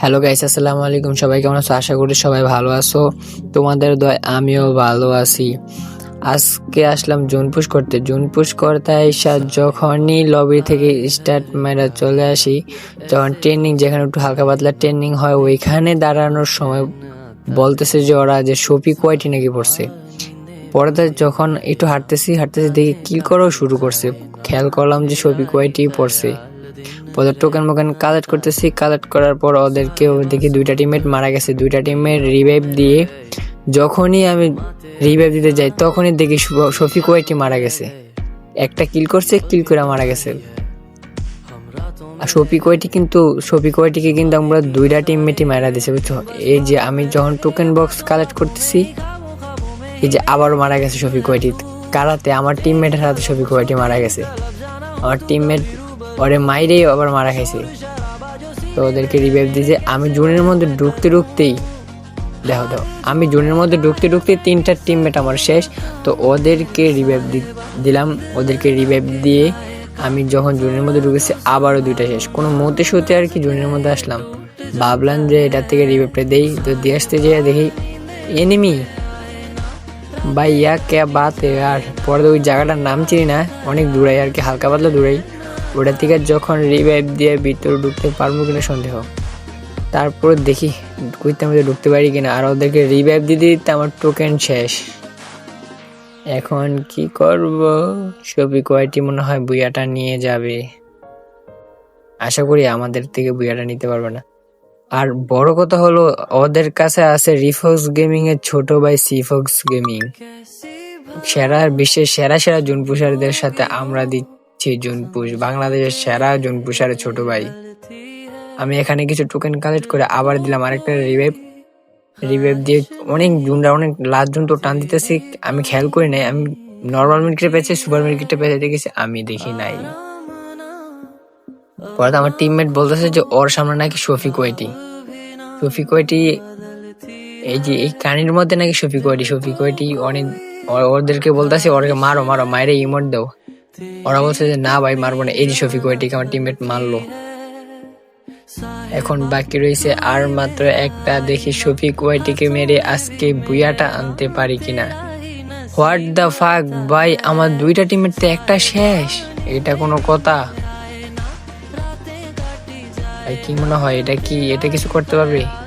Hello guys আসসালামু আলাইকুম। সবাই কেমন আছো? আশা করি সবাই ভালো আছো। তোমাদের দয় আমিও ভালো আছি। আজকে আসলাম জুন পুশ করতে। জুন পুশ করতে আইসা যখনই লবি থেকে স্টার্ট মেরা চলে আসি, যখন ট্রেনিং যেখানে একটু হালকা পাতলা ট্রেনিং হয়, ওইখানে দাঁড়ানোর সময় বলতেছে যে ওরা যে শফি কয়টি নাকি পড়ছে। পরে যখন একটু হাঁটতেছি হাঁটতেছি দেখি কিল করাও শুরু করছে। খেয়াল করলাম যে শফি কয়টি পড়ছে। পরে টোকেন মোকেন কালেক্ট করতেছি। কালেক্ট করার পর ওদেরকেও দেখি দুইটা টিমমেট মারা গেছে। দুইটা টিমের রিভাইভ দিয়ে যখনই আমি রিভাইভ দিতে যাই, তখনই দেখি শফিক ওয়াইটি মারা গেছে। একটা কিল করছে কিল করে মারা গেছে। আর শফিক ওয়াইটি কিন্তু, শফিক ওয়াইটিকে কিন্তু আমরা দুইটা টিমমেটই মারা দিছে বুঝছ? এই যে আমি যখন টোকেন বক্স কালেক্ট করতেছি, এই যে আবারও মারা গেছে শফিক ওয়াইটি। কারাতে আমার টিমমেটের হাতে শফিক ওয়াইটি মারা গেছে। আমার টিমমেট ওরে মাইরেই আবার মারা খাইছে। তো ওদেরকে রিভাইভ দিয়েছে। আমি জোনের মধ্যে ঢুকতে ঢুকতেই, দেখো দেখো, আমি জোনের মধ্যে ঢুকতে ঢুকতে তিনটা টিমমেট আমার শেষ। তো ওদেরকে রিভাইভ দিলাম। ওদেরকে রিভাইভ দিয়ে আমি যখন জোনের মধ্যে ঢুকেছি, আবারও দুইটা শেষ। কোনো মতে সতে আর কি জোনের মধ্যে আসলাম। ভাবলাম যে এটার থেকে রিভাইভটা দেই। তো দিয়ে আসতে যেয়ে দেখি এনিমি ভাই ইয়া কে বাত? আর পরে ওই জায়গাটার নাম চিনি না। অনেক দূরাই আর কি, হালকা পাতলা দূরাই। ওটা থেকে যখন রিভাইভ দিয়ে ভিতরে ঢুকতে পারব কিনা সন্দেহ। তারপর দেখি কুইতে মধ্যে ঢুকতে পারি কিনা। আর ওদেরকে রিভাইভ দিতে দিতে আমার টোকেন শেষ। এখন কি করব? সবই কয়টি মনে হয় বুয়াটা নিয়ে যাবে। আশা করি আমাদের থেকে বুয়াটা নিতে পারবে না। আর বড় কথা হলো, ওদের কাছে আছে রিফক্স গেমিং এর ছোট ভাই সিফক্স গেমিং সেরা, বিশ্বের সেরা সেরা জুন পুষারদের সাথে আমরা দিচ্ছি জুনপুষ বাংলাদেশের সেরা জুনপুষারের ছোট ভাই। আমি এখানে কিছু টোকেন কালেক্ট করে আবার দিলাম আরেকটা রিভাইভ রিভাইভ দিয়ে অনেক জুনরা অনেক লাস্ট জুন তো টান দিতেছি, আমি খেয়াল করি নাই, আমি নর্মাল মিনিটে পেয়েছি সুপার মিনিটে পেয়েছে, দেখেছি, আমি দেখি নাই। পরে আমার টিমমেট বলতেছে যে, ওর সামনে নাকি শফিক ওয়াইটি শফিক ওয়াইটি এই যে, এই কানির মধ্যে নাকি শফিক ওয়াইটি শফিক ওয়াইটি অনেক ওদেরকে বলতেছে, ওরকে মারো মারো মায়ের ইমোট দাও। ওরা বলছে যে, না ভাই, মারবো না। এই শফিক ওয়াইটিকে আমার টিমমেট মারলো। এখন বাকি রয়েছে আর মাত্র একটা। দেখি শফিক ওয়াইটিকে মেরে আজকে বুয়াটা আনতে পারি কিনা। হোয়াট দ্য ফাক ভাই, আমার দুইটা টিমের তো একটা শেষ। এটা কোনো কথা? ভাই, কি মনে হয়? এটা কি, এটা কিছু করতে পারবে?